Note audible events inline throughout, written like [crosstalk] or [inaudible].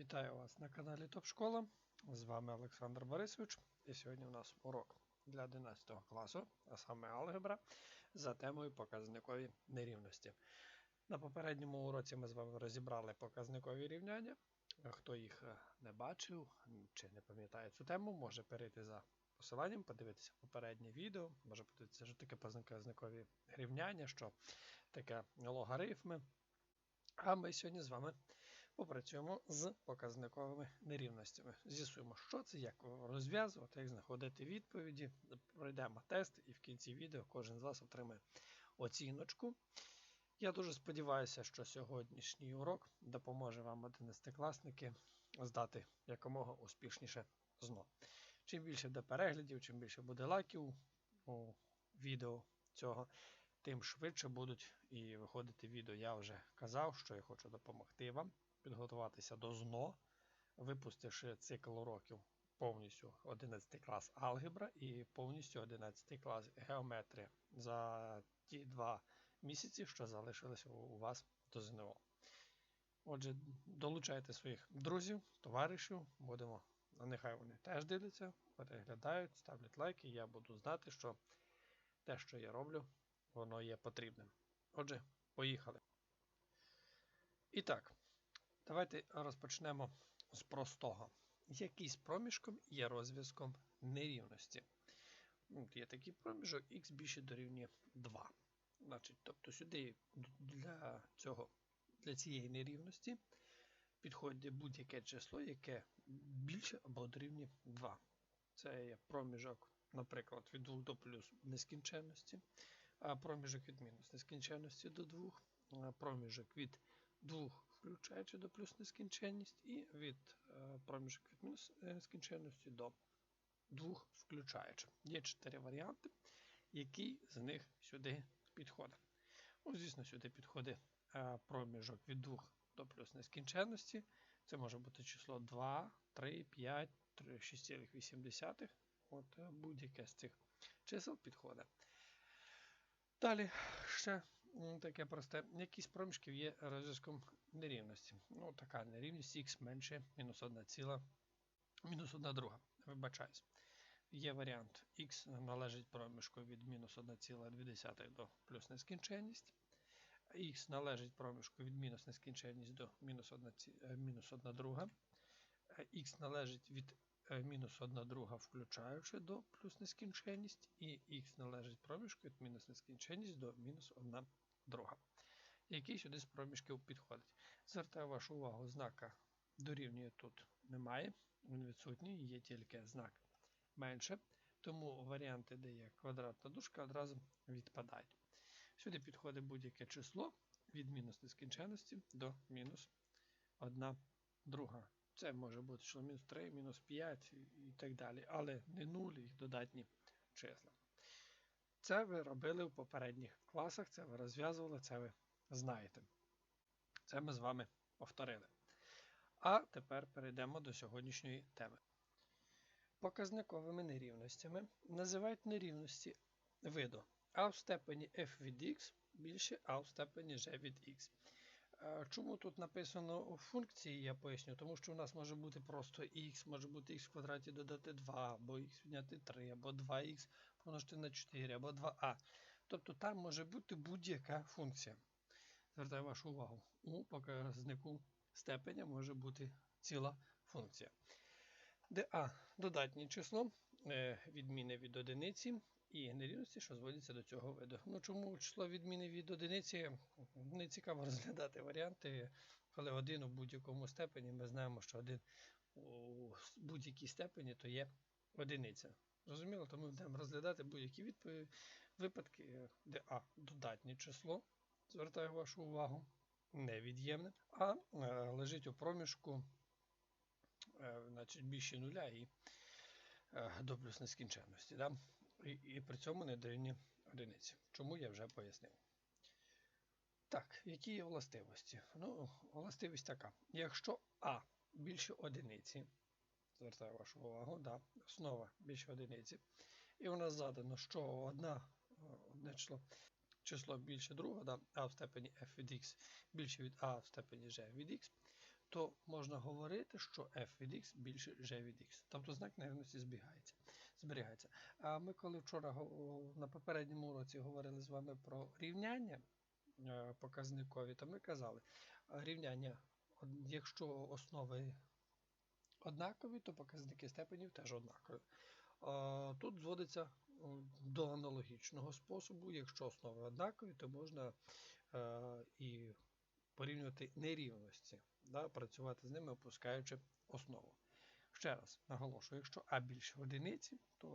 Вітаю вас на каналі Топ Школа. З вами Олександр Борисович. І сьогодні у нас урок для 11 класу, а саме алгебра, за темою показникові нерівності. На попередньому уроці ми з вами розібрали показникові рівняння. Хто їх е, не бачив чи не пам'ятає цю тему, може перейти за посиланням, подивитися попереднє відео, може подивитися, що таке показникові рівняння, що таке логарифми. А ми сьогодні з вами попрацюємо з показниковими нерівностями. З'ясуємо, що це, як розв'язувати, як знаходити відповіді. Пройдемо тест, і в кінці відео кожен з вас отримає оціночку. Я дуже сподіваюся, що сьогоднішній урок допоможе вам, 11-класники, здати якомога успішніше ЗНО. Чим більше буде переглядів, чим більше буде лайків у відео цього, тим швидше будуть і виходити відео. Я вже казав, що я хочу допомогти вам підготуватися до ЗНО, випустивши цикл уроків повністю 11 клас алгебра і повністю 11 клас геометрія за ті два місяці, що залишилися у вас до ЗНО. Отже, долучайте своїх друзів, товаришів, будемо, нехай вони теж дивляться, переглядають, ставлять лайки, я буду знати, що те, що я роблю, воно є потрібним. Отже, поїхали. І так, давайте розпочнемо з простого. Який з проміжком є розв'язком нерівності? Є такий проміжок х більше дорівнює 2. Значить, Тобто сюди для цього, для цієї нерівності підходить будь-яке число, яке більше або дорівнює 2. Це є проміжок, наприклад, від 2 до плюс нескінченності, проміжок від мінус нескінченності до 2, проміжок від 2 включаючи до плюс нескінченність, і від проміжок від мінус нескінченності до 2 включаючи. Є 4 варіанти, який з них сюди підходить. Ну, Звісно, сюди підходить проміжок від 2 до плюс нескінченності. Це може бути число 2, 3, 5, 6,8. От Будь-яке з цих чисел підходить. Далі ще таке просте. Якісь проміжків є розв'язком нерівності. Ну, така нерівність х менше мінус 1 ціла, мінус 1 друга. Вибачаюсь. Є варіант х належить проміжку від мінус 1,2 до плюс нескінченність. Х належить проміжку від мінус нескінченність до мінус 1, мінус 1 друга. Х належить від мінус 1 друга, включаючи до плюс нескінченність, і х належить проміжку від мінус нескінченність до мінус 1 друга. Який сюди з проміжків підходить? Звертаю вашу увагу, знака дорівнює тут немає, він відсутній, є тільки знак менше. Тому варіанти, де є квадратна дужка, одразу відпадають. Сюди підходить будь-яке число від мінус нескінченності до мінус 1 друга. Це може бути число мінус 3, мінус 5 і так далі, але не нулі додатні числа. Це ви робили в попередніх класах, це ви розв'язували, це ви знаєте. Це ми з вами повторили. А тепер перейдемо до сьогоднішньої теми. Показниковими нерівностями називають нерівності виду а в степені f від x більше а в степені g від x. Чому тут написано функції, я поясню, тому що у нас може бути просто x, може бути x в квадраті додати 2, або x відняти 3, або 2х помножити на 4, або 2а. Тобто там може бути будь-яка функція. Звертаю вашу увагу. У показнику степеня може бути ціла функція. Де А додатнє число, е, відміни від одиниці, і нерівності, що зводяться до цього виду. Ну Чому число відміни від одиниці не цікаво розглядати варіанти, коли один у будь-якому степені ми знаємо, що один у будь-якій степені то є одиниця. Зрозуміло, тому ми будемо розглядати будь-які випадки, де А додатнє число, звертаю вашу увагу, невід'ємне, а е, лежить у проміжку е, значить, більше нуля і е, до плюс нескінченності. Да? І, і при цьому не дорівнює одиниці. Чому я вже пояснив. Так, які є властивості? Ну, властивість така. Якщо А більше одиниці, звертаю вашу увагу, да, основа більше одиниці, і у нас задано, що одна, одне число число більше другого, да, а в степені f від x більше від а в степені g від x, то можна говорити, що f від x більше g від x. Тобто знак нерівності збігається, зберігається. А ми коли вчора на попередньому уроці говорили з вами про рівняння е, показникові, то ми казали, рівняння, якщо основи однакові, то показники степенів теж однакові. Тут зводиться до аналогічного способу. Якщо основи однакові, то можна е, і порівнювати нерівності, працювати з ними, опускаючи основу. Ще раз наголошую, якщо а більше одиниці, то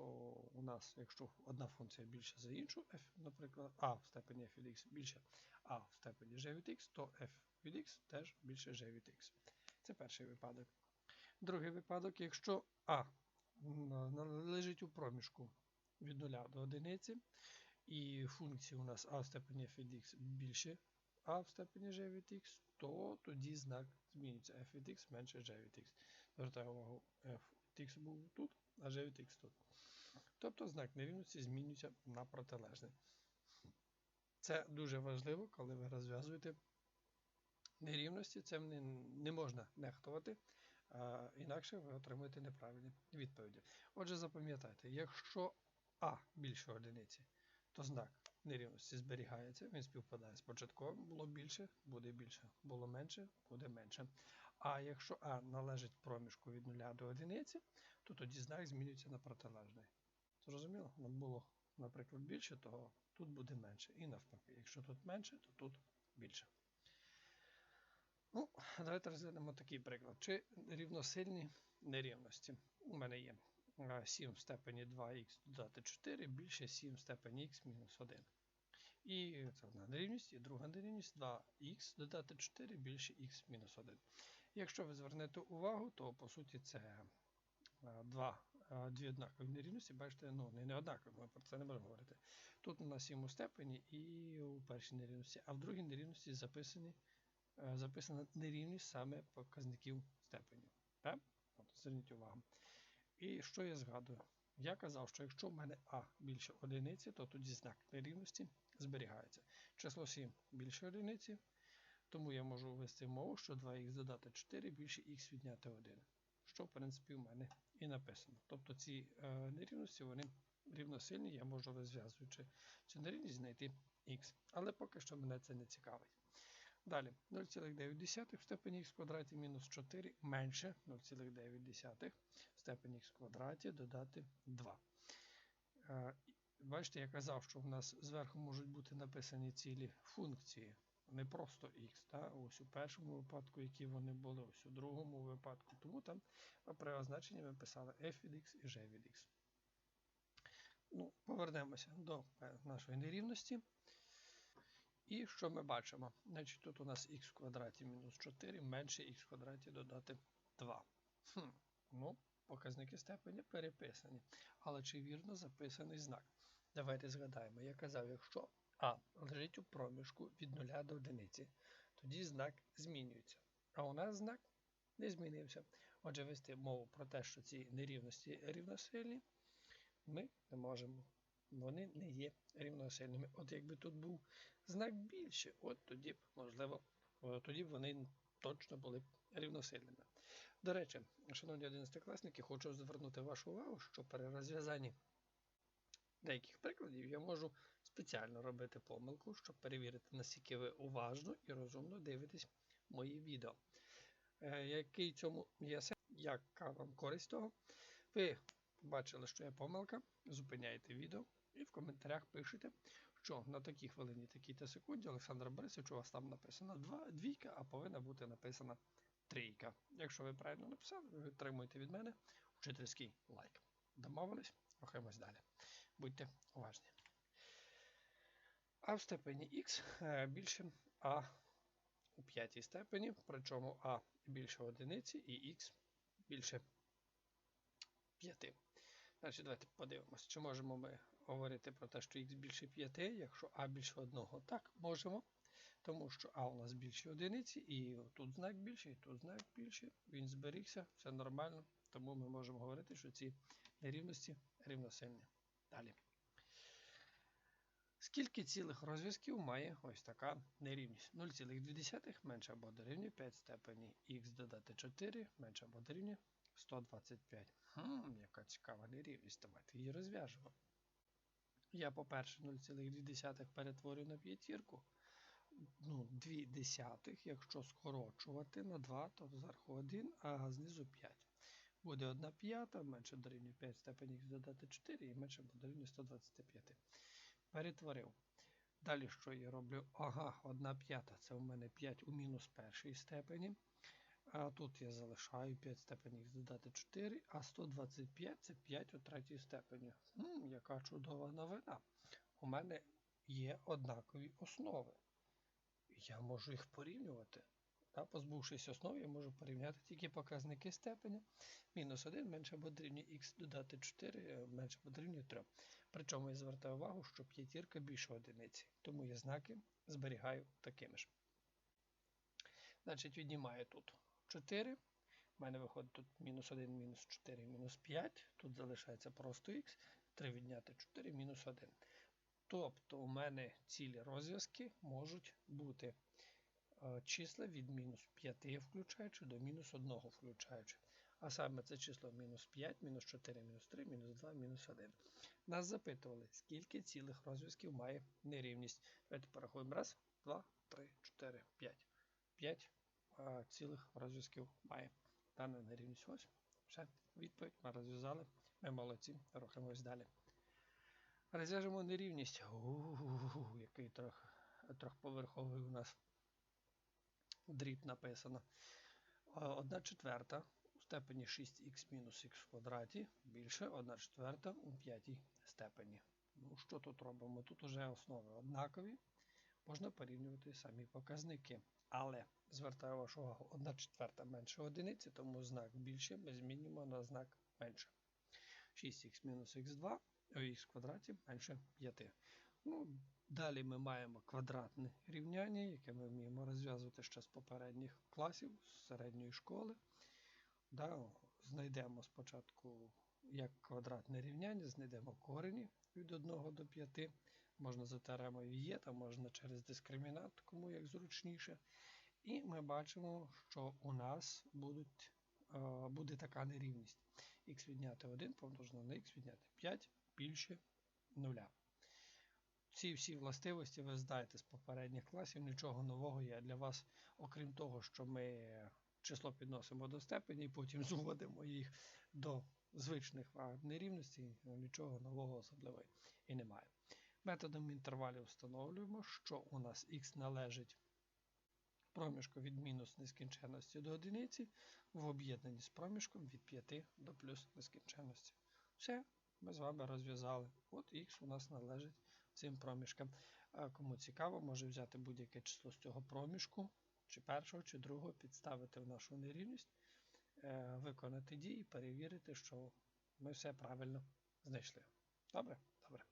у нас, якщо одна функція більше за іншу, f, наприклад, а в степені f від x більше а в степені g від x, то f від x теж більше g від x. Це перший випадок. Другий випадок, якщо а м, належить у проміжку від 0 до 1, і функції у нас а в степені f від x більше а в степені g від x, то тоді знак змінюється f від x менше g від x. Звертаю увагу, f від був тут, а g від x тут. Тобто знак нерівності змінюється на протилежний. Це дуже важливо, коли ви розв'язуєте нерівності, цим не, не можна нехтувати, а, інакше ви отримуєте неправильні відповіді. Отже, запам'ятайте, якщо А більше одиниці, то знак нерівності зберігається, він співпадає з початковим, було більше, буде більше, було менше, буде менше. А якщо А належить проміжку від 0 до 1, то тоді знак змінюється на протилежний. Зрозуміло? Нам було, наприклад, більше, то тут буде менше. І навпаки, якщо тут менше, то тут більше. Ну, давайте розглянемо такий приклад. Чи рівносильні нерівності? У мене є 7 в степені 2х додати 4 більше 7 в степені х мінус 1. І це одна нерівність, і друга нерівність 2х додати 4 більше х мінус 1. Якщо ви звернете увагу, то по суті це два, дві однакові нерівності. Бачите, ну не, однакові, ми про це не можемо говорити. Тут у нас 7 у степені і у першій нерівності, а в другій нерівності записані е, записана нерівність саме показників степенів. Так? От, зверніть увагу. І що я згадую? Я казав, що якщо в мене А більше одиниці, то тоді знак нерівності зберігається. Число 7 більше одиниці, тому я можу ввести мову, що 2х додати 4 більше х відняти 1. Що, в принципі, в мене і написано. Тобто ці е, нерівності вони рівносильні, я можу розв'язуючи цю нерівність знайти х. Але поки що мене це не цікавить. Далі 0,9 в степені х квадраті мінус 4 менше 0,9 в степені х квадраті додати 2. Е, Бачите, я казав, що в нас зверху можуть бути написані цілі функції, не просто х. Та? Ось у першому випадку, які вони були, ось у другому випадку. Тому там при означенні ми писали f від x і g від x. Ну, Повернемося до е, нашої нерівності. І що ми бачимо? Значить, Тут у нас х в квадраті мінус 4 менше х в квадраті додати 2. Хм, Ну, показники степені переписані. Але чи вірно записаний знак? Давайте згадаємо. Я казав, якщо А лежить у проміжку від 0 до 1, тоді знак змінюється. А у нас знак не змінився. Отже, вести мову про те, що ці нерівності рівносильні, ми не можемо. Вони не є рівносильними. От якби тут був знак більше, от тоді б, можливо, е, тоді б вони точно були б рівносильними. До речі, шановні 11-класники, хочу звернути вашу увагу, що при розв'язанні деяких прикладів я можу спеціально робити помилку, щоб перевірити, наскільки ви уважно і розумно дивитесь мої відео. Е, Який цьому є сенс, яка вам користь того? Ви побачили, що є помилка, зупиняєте відео і в коментарях пишете, що на такій хвилині, такій та секунді Олександр Борисович, у вас там написано два, двійка, а повинна бути написана трійка. Якщо ви правильно написали, ви отримуєте від мене вчительський лайк. Домовились? Рухаємось далі. Будьте уважні. А в степені х е, більше А у п'ятій степені, причому А більше одиниці і х більше 5. Значить, давайте подивимося, чи можемо ми говорити про те, що х більше 5, якщо А більше 1. Так, можемо. Тому що А у нас більше одиниці, і тут знак більше, і тут знак більше. Він зберігся, все нормально. Тому ми можемо говорити, що ці нерівності рівносильні. Далі. Скільки цілих розв'язків має ось така нерівність? 0,2 менше або дорівнює 5 степені х додати 4 менше або дорівнює 125. Хм, яка цікава нерівність. Давайте її розв'яжемо. Я, по-перше, 0,2 перетворю на п'ятірку. Ну, 2 десятих, якщо скорочувати на 2, то зверху 1, а знизу 5. Буде 1 п'ята, менше дорівнює 5 степені х додати 4 і менше дорівнює 125. Перетворив. Далі що я роблю? Ага, 1 п'ята. Це у мене 5 у мінус першій степені. А тут я залишаю 5 степені х додати 4, а 125 це 5 у третій степені. Хм, Яка чудова новина. У мене є однакові основи. Я можу їх порівнювати. Та, позбувшись основ, я можу порівняти тільки показники степеня. Мінус 1 менше або дорівнює х додати 4 менше або дорівнює 3. Причому я звертаю увагу, що п'ятірка більше одиниці, тому я знаки зберігаю такими ж. Значить, віднімаю тут 4. У мене виходить тут мінус 1, мінус 4, мінус 5. Тут залишається просто х. 3 відняти 4, мінус 1. Тобто у мене цілі розв'язки можуть бути е, числа від мінус 5 включаючи до мінус 1 включаючи. А саме це число мінус 5, мінус 4, мінус 3, мінус 2, мінус 1. Нас запитували, скільки цілих розв'язків має нерівність. Давайте порахуємо. Раз, два, три, чотири, п'ять. П'ять цілих розв'язків має дана нерівність. Ось. Все, відповідь ми розв'язали. Ми молодці, рухаємось далі. Розв'яжемо нерівність. У-у-у, який трох, трьохповерховий у нас дріб написано. Одна четверта степені 6х мінус х в квадраті більше 1 четверта у п'ятій степені. Ну, що тут робимо? Тут уже основи однакові. Можна порівнювати самі показники. Але звертаю вашу увагу, 1 четверта менше одиниці, тому знак більше ми змінюємо на знак менше. 6х мінус х2 х квадраті менше 5. Ну, Далі ми маємо квадратне рівняння, яке ми вміємо розв'язувати ще з попередніх класів, з середньої школи. Да, Знайдемо спочатку як квадратне рівняння, знайдемо корені від 1 до 5. Можна за є, там можна через дискримінант, кому як зручніше. І ми бачимо, що у нас будуть, буде така нерівність. Х відняти 1 помножено на х відняти 5 більше 0. Ці всі властивості ви знаєте з попередніх класів, нічого нового є для вас, окрім того, що ми число підносимо до степені і потім [laughs] зводимо їх до звичних нерівностей, нічого нового особливого і немає. Методом інтервалів встановлюємо, що у нас х належить проміжку від мінус нескінченності до одиниці в об'єднанні з проміжком від 5 до плюс нескінченності. Все, ми з вами розв'язали. От х у нас належить цим проміжкам. А кому цікаво, може взяти будь-яке число з цього проміжку, чи першого, чи другого, підставити в нашу нерівність, е, виконати дії, перевірити, що ми все правильно знайшли. Добре? Добре.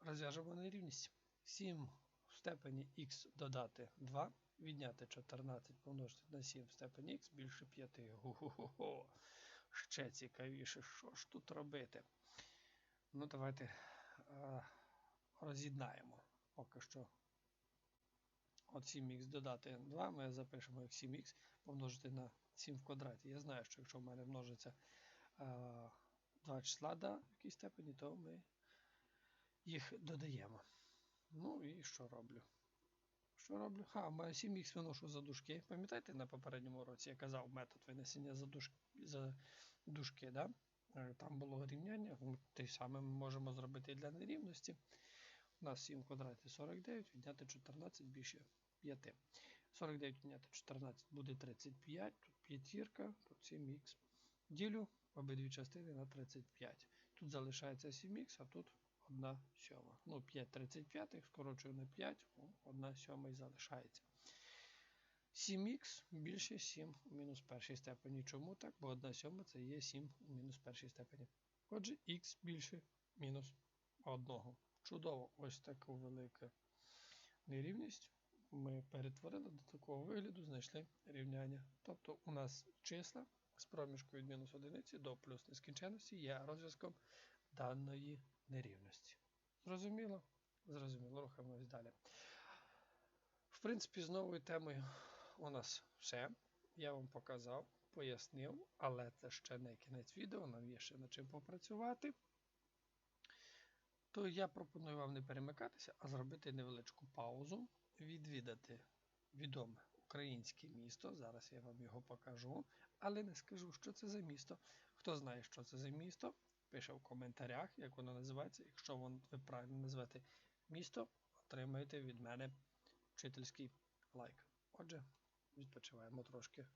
Розв'яжемо нерівність. 7 в степені х додати 2, відняти 14 помножити на 7 в степені х більше 5. Ху-ху-ху. Ще цікавіше, що ж тут робити. Ну, давайте а, роз'єднаємо поки що. От 7х додати 2, ми запишемо як 7х помножити на 7 в квадраті. Я знаю, що якщо в мене множиться а, два числа до якійсь степені, то ми їх додаємо. Ну і що роблю? Що роблю? Ха, маю 7х виношу за дужки. Пам'ятаєте, на попередньому році я казав метод винесення за дужки, за дужки да? Е, там було рівняння. Те саме ми можемо зробити і для нерівності. У нас 7 в квадраті 49, відняти 14 більше 5. 49 відняти 14 буде 35, тут п'ятірка, тут 7х. Ділю обидві частини на 35. Тут залишається 7х, а тут 1 сьома. Ну, 5 35, скорочую на 5, 1 сьома і залишається. 7х більше 7 у мінус першій степені. Чому так? Бо 1 сьома це є 7 у мінус першій степені. Отже, х більше мінус 1. Чудово, ось таку велику нерівність. Ми перетворили до такого вигляду, знайшли рівняння. Тобто у нас числа з проміжку від мінус 1 до плюс нескінченності є розв'язком даної нерівності. Зрозуміло? Зрозуміло, рухаємось далі. В принципі, з новою темою у нас все. Я вам показав, пояснив, але це ще не кінець відео, нам є ще над чим попрацювати. То я пропоную вам не перемикатися, а зробити невеличку паузу, відвідати відоме українське місто. Зараз я вам його покажу, але не скажу, що це за місто. Хто знає, що це за місто, пише в коментарях, як воно називається. Якщо вон- ви правильно назвете місто, отримаєте від мене вчительський лайк. Отже, відпочиваємо трошки.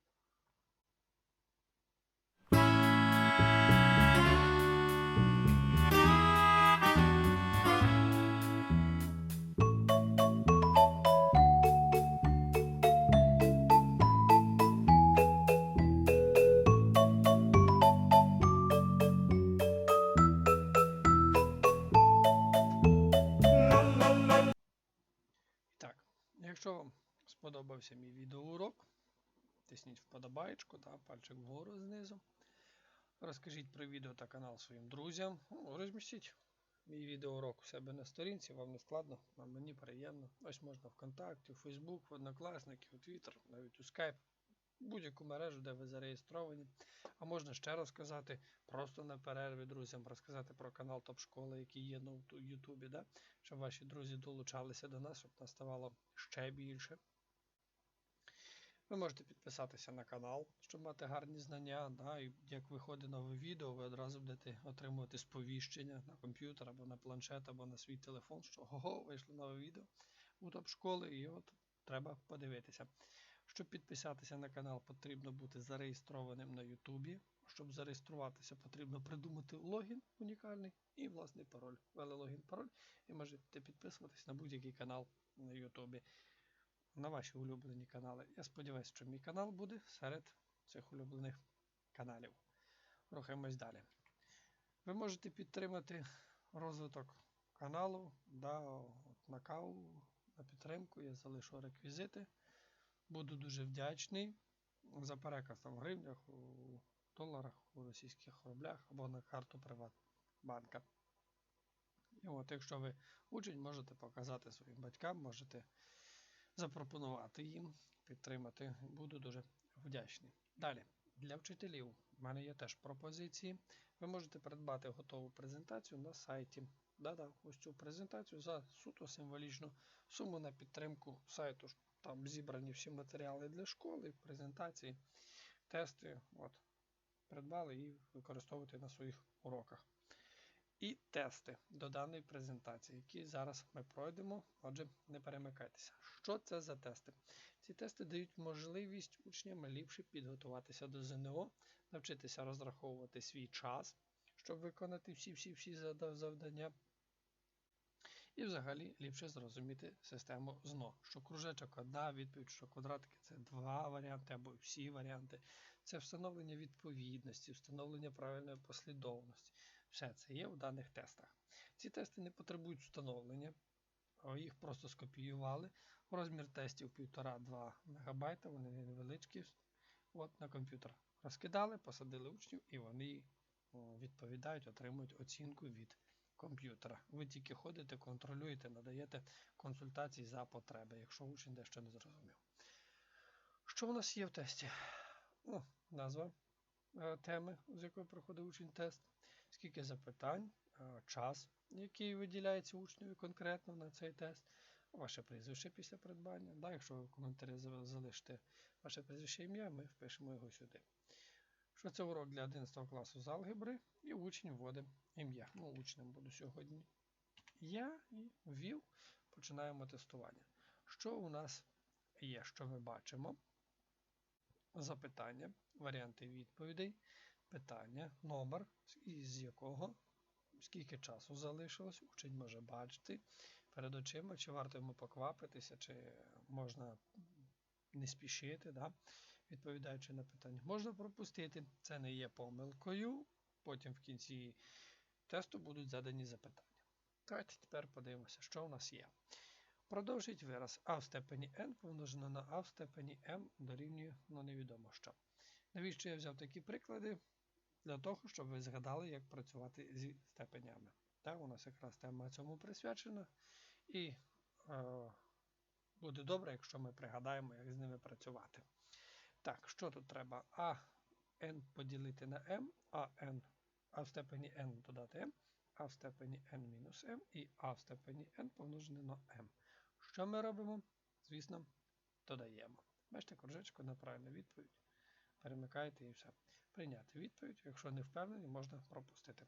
Сподобався мій відеоурок, тисніть вподобаєчку та пальчик вгору знизу. Розкажіть про відео та канал своїм друзям. Ну, розмістіть мій відеоурок у себе на сторінці, вам не складно, а мені приємно. Ось можна ВКонтакті, у Фейсбук, в Однокласники, у Твіттер, навіть у Skype, будь-яку мережу, де ви зареєстровані. А можна ще розказати просто на перерві друзям, розказати про канал Топ школи, який є на Ютубі, да? щоб ваші друзі долучалися до нас, щоб нас ставало ще більше. Ви можете підписатися на канал, щоб мати гарні знання. Да? І як виходить нове відео, ви одразу будете отримувати сповіщення на комп'ютер або на планшет, або на свій телефон, що ого, вийшло нове відео у топ школи, і от треба подивитися. Щоб підписатися на канал, потрібно бути зареєстрованим на Ютубі. Щоб зареєструватися, потрібно придумати логін унікальний і власний пароль. Ввели логін, пароль, і можете підписуватись на будь-який канал на Ютубі, на ваші улюблені канали. Я сподіваюся, що мій канал буде серед цих улюблених каналів. Рухаємось далі. Ви можете підтримати розвиток каналу. Да, от на каву, на підтримку. Я залишу реквізити. Буду дуже вдячний за переказ в гривнях, у доларах, у російських рублях або на карту Приватбанка. І от, якщо ви учень, можете показати своїм батькам, можете запропонувати їм підтримати. Буду дуже вдячний. Далі, для вчителів в мене є теж пропозиції. Ви можете придбати готову презентацію на сайті. Да-да, ось цю презентацію за суто символічну суму на підтримку сайту. Там зібрані всі матеріали для школи, презентації, тести. От, придбали і використовуйте на своїх уроках. І тести до даної презентації, які зараз ми пройдемо. Отже, не перемикайтеся. Що це за тести? Ці тести дають можливість учням ліпше підготуватися до ЗНО, навчитися розраховувати свій час, щоб виконати всі-всі-всі завдання. І взагалі ліпше зрозуміти систему ЗНО, що кружечок одна відповідь, що квадратики це два варіанти або всі варіанти. Це встановлення відповідності, встановлення правильної послідовності. Все це є в даних тестах. Ці тести не потребують встановлення, їх просто скопіювали. Розмір тестів 1,5-2 МБ, вони невеличкі. От на комп'ютер розкидали, посадили учнів, і вони відповідають, отримують оцінку від комп'ютера. Ви тільки ходите, контролюєте, надаєте консультації за потреби, якщо учень дещо не зрозумів. Що у нас є в тесті? Ну, Назва е, теми, з якої проходить учень тест, скільки запитань, е, час, який виділяється учневі конкретно на цей тест, ваше прізвище після придбання. Да, Якщо ви в коментарі залишите ваше прізвище ім'я, ми впишемо його сюди. Що це урок для 11 класу з алгебри, і учень вводить ім'я. Ну, учнем буду сьогодні. Я і ввів, починаємо тестування. Що у нас є? Що ми бачимо? Запитання, варіанти відповідей, питання, номер, із якого, скільки часу залишилось, учень може бачити перед очима, чи варто йому поквапитися, чи можна не спішити, да? відповідаючи на питання. Можна пропустити, це не є помилкою. Потім в кінці тесту будуть задані запитання. Давайте тепер подивимося, що у нас є. Продовжить вираз а в степені n помножено на а в степені m дорівнює ну невідомо що. Навіщо я взяв такі приклади? Для того, щоб ви згадали, як працювати зі степенями. Так, у нас якраз тема цьому присвячена. І е, буде добре, якщо ми пригадаємо, як з ними працювати. Так, що тут треба? А n поділити на m, а n, а в степені n додати m, а в степені n мінус m і а в степені n помножене на m. Що ми робимо? Звісно, додаємо. Бачите, кружечко на правильну відповідь. Перемикаєте і все. Прийняти відповідь. Якщо не впевнені, можна пропустити.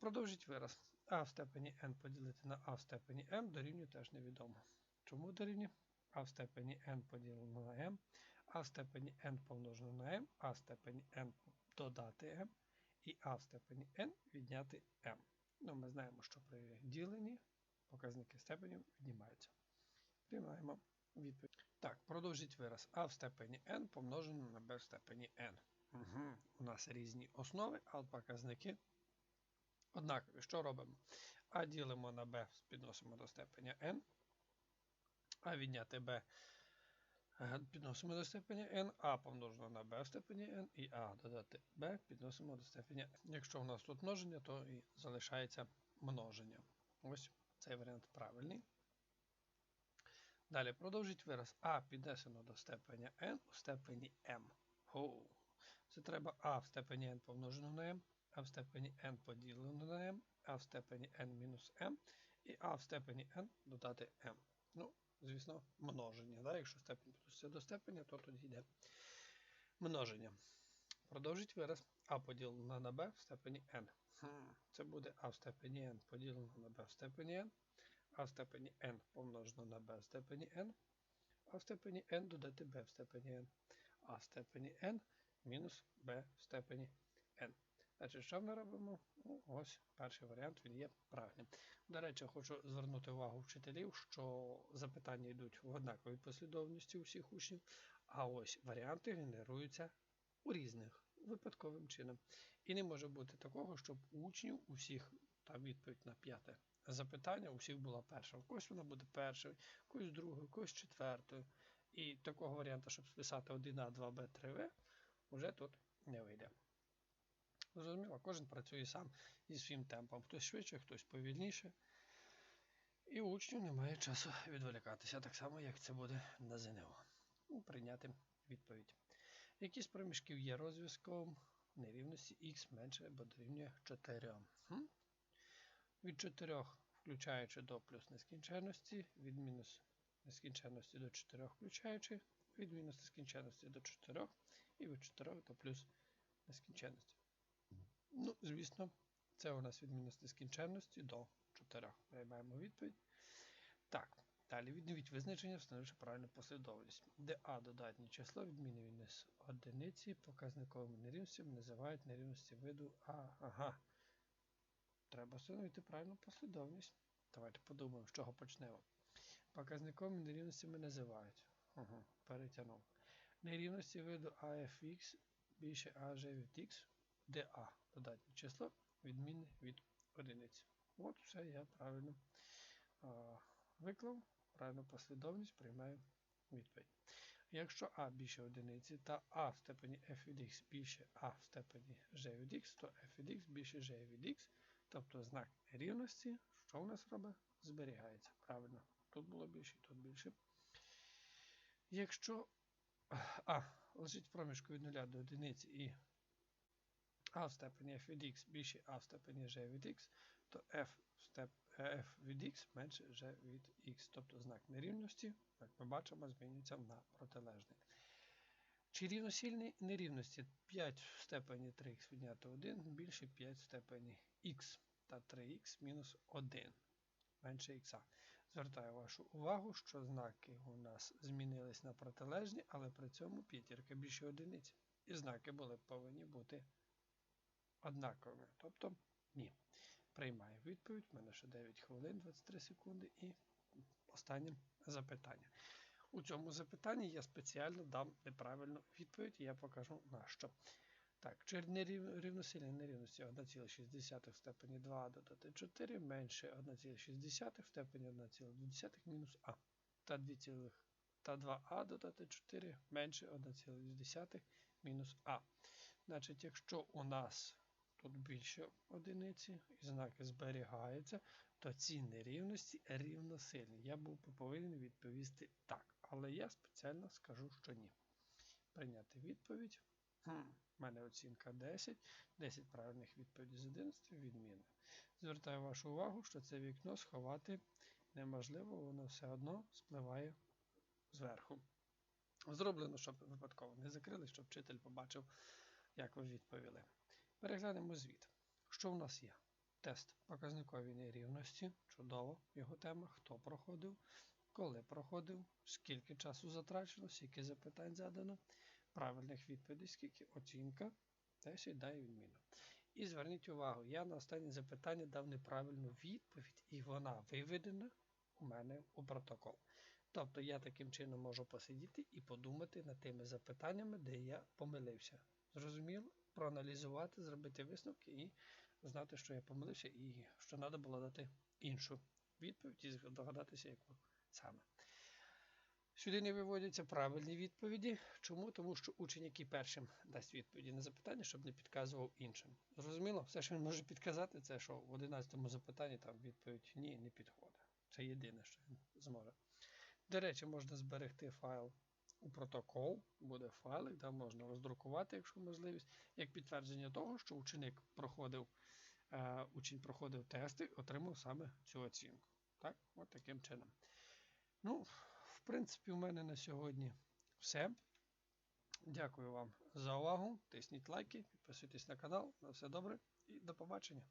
Продовжіть вираз. А в степені n поділити на а в степені m дорівнює теж невідомо. Чому дорівнює? А в степені n поділено на m, а в степені n помножено на m, а в степені n додати m, і а в степені n відняти m. Ну, Ми знаємо, що при діленні показники степенів віднімаються. Приймаємо відповідь. Так, продовжіть вираз. А в степені n помножено на b в степені n. Угу. У нас різні основи, а показники однакові. Що робимо? А ділимо на b, підносимо до степеня n, а відняти b підносимо до степеня n, а помножено на b в степені n, і а додати b підносимо до степеня n. Якщо у нас тут множення, то і залишається множення. Ось цей варіант правильний. Далі продовжіть вираз а піднесено до степеня n у степені m. Оу. Це треба а в степені n помножено на m, а в степені n поділено на m, а в степені n мінус m, і а в степені n додати m. Ну, звісно, множення. Да? Якщо степень підноситься до степеня, то тоді йде множення. Продовжіть вираз а поділено на b в степені n. Це буде а в степені n поділено на b в степені n, а в степені n помножено на b в степені n, а в степені n додати b в степені n, а в степені n мінус b в степені n. Значить, що ми робимо? Ну, Ось перший варіант він є правильним. До речі, хочу звернути увагу вчителів, що запитання йдуть в однаковій послідовності у всіх учнів, а ось варіанти генеруються у різних випадковим чином. І не може бути такого, щоб учнів у всіх та відповідь на п'яте запитання у всіх була перша. У когось вона буде першою, у когось другою, у когось четвертою. І такого варіанту, щоб списати 1А, 2Б, 3В, вже тут не вийде. Зрозуміло, кожен працює сам зі своїм темпом. Хтось швидше, хтось повільніше. І у учнів немає часу відволікатися, так само, як це буде на ЗНО. Ну, Прийняти відповідь. Які з проміжків є розв'язком нерівності х менше або дорівнює 4. Хм? Від 4, включаючи до плюс нескінченності, від мінус нескінченності до 4 включаючи, від мінус нескінченності до 4 і від 4 до плюс нескінченності. Ну, звісно, це у нас від мінус нескінченності до 4. Приймаємо відповідь. Так, далі відновіть визначення, встановивши правильну послідовність, де А додатнє число відміни від одиниці показниковими нерівностями називають нерівності виду А. Ага. Треба встановити правильну послідовність. Давайте подумаємо, з чого почнемо. Показниковими нерівностями називають. Угу, Перетягнув. Нерівності виду AFX більше AG від X, де А додатнє число відмінне від одиниці. От все я правильно а, виклав, правильну послідовність приймаю відповідь. Якщо А більше одиниці та А в степені f від x більше А в степені g від x, то f від x більше g від x, тобто знак рівності, що у нас робить? Зберігається. Правильно, тут було більше, тут більше. Якщо А лежить в проміжку від 0 до 1 і а в степені f від x більше А в степені g від x, то f, степ, f від x менше g від x. Тобто знак нерівності, як ми бачимо, змінюється на протилежний. Чи рівносильні нерівності 5 в степені 3х відняти 1 більше 5 в степені х та 3х мінус 1 менше х. Звертаю вашу увагу, що знаки у нас змінились на протилежні, але при цьому п'ятірка більше одиниць. І знаки були повинні бути однаковими. Тобто ні. Приймаю відповідь. У мене ще 9 хвилин, 23 секунди. І останнє запитання. У цьому запитанні я спеціально дам неправильну відповідь, і я покажу на що. Так, чи рівносильні нерівності 1,6 в степені 2 додати 4 менше 1,6 в степені 1,2 мінус А. Та 2, та 2а додати 4 менше 1,2 мінус А. Значить, якщо у нас тут більше одиниці, і знаки зберігаються, то ці нерівності рівносильні. Я був повинен відповісти так, але я спеціально скажу, що ні. Прийняти відповідь. У мене оцінка 10. 10 правильних відповідей з 11 відмінно. Звертаю вашу увагу, що це вікно сховати неможливо, воно все одно спливає зверху. Зроблено, щоб випадково не закрили, щоб вчитель побачив, як ви відповіли. Переглянемо звіт. Що в нас є? Тест показникові нерівності. Чудово, його тема. Хто проходив, коли проходив, скільки часу затрачено, скільки запитань задано, правильних відповідей, скільки оцінка, 10 дає відміну. І зверніть увагу, я на останнє запитання дав неправильну відповідь, і вона виведена у мене у протокол. Тобто я таким чином можу посидіти і подумати над тими запитаннями, де я помилився. Зрозуміло? Проаналізувати, зробити висновки і знати, що я помилився, і що треба було дати іншу відповідь і догадатися, яку саме. Сюди не виводяться правильні відповіді. Чому? Тому що учень, який першим дасть відповіді на запитання, щоб не підказував іншим. Зрозуміло, все, що він може підказати, це що в 11 запитанні там відповідь ні, не підходить. Це єдине, що він зможе. До речі, можна зберегти файл у протокол, буде файлик, там можна роздрукувати, якщо можливість, як підтвердження того, що ученик проходив, е, учень проходив тести отримав саме цю оцінку. Так, от таким чином. Ну, принципі, у мене на сьогодні все. Дякую вам за увагу. Тисніть лайки, підписуйтесь на канал. На все добре і до побачення.